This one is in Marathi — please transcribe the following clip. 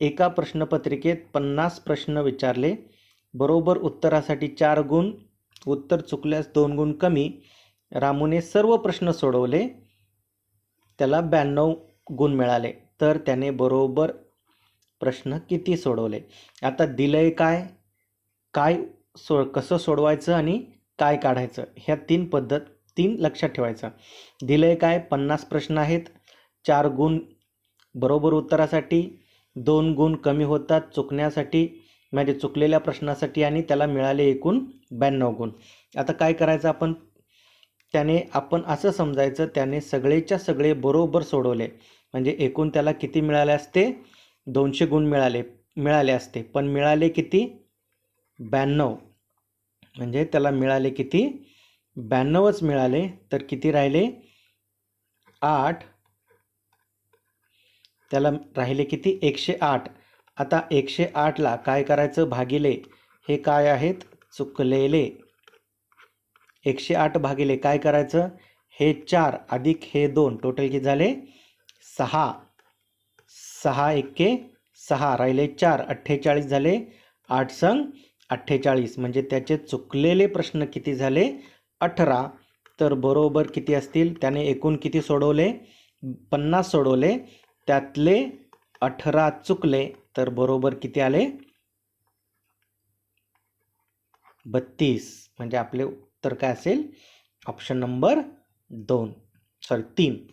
एका प्रश्नपत्रिकेत पन्नास प्रश्न विचारले. बरोबर उत्तरासाठी चार गुण उत्तर चुकल्यास दोन गुण कमी. रामूने सर्व प्रश्न सोडवले. त्याला ब्याण्णव गुण मिळाले. तर त्याने बरोबर प्रश्न किती सोडवले? आता दिलंय काय? काय सो कसं सोडवायचं आणि काय काढायचं? ह्या तीन पद्धत तीन लक्षात ठेवायचं. दिलंय काय? पन्नास प्रश्न आहेत. चार गुण बरोबर उत्तरासाठी दोन गुण कमी होतात चुकण्यासाठी म्हणजे चुकलेल्या प्रश्नासाठी आणि त्याला मिळाले एकूण ब्याण्णव गुण. आता काय करायचं आपण? त्याने आपण असं समजायचं त्याने सगळेच्या सगळे बरोबर सोडवले. म्हणजे एकूण त्याला किती मिळाले असते? दोनशे गुण मिळाले मिळाले असते. पण मिळाले किती? ब्याण्णव. म्हणजे त्याला मिळाले किती? ब्याण्णवच मिळाले. तर किती राहिले? आठ. त्याला राहिले किती? एकशे आठ. आता एकशे आठला काय करायचं? भागिले. हे काय आहेत? चुकलेले. एकशे आठ भागिले. काय करायचं? हे चार अधिक हे दोन. टोटल किती झाले? सहा. सहा एक्के सहा. राहिले चार. अठ्ठेचाळीस झाले. आठ संग अठ्ठेचाळीस. म्हणजे त्याचे चुकलेले प्रश्न किती झाले? अठरा. तर बरोबर किती असतील? त्याने एकूण किती सोडवले? पन्नास सोडवले. त्यातले अठरा चुकले तर बरोबर किती आले? बत्तीस. म्हणजे आपले उत्तर काय असेल? ऑप्शन नंबर दोन. सॉरी तीन.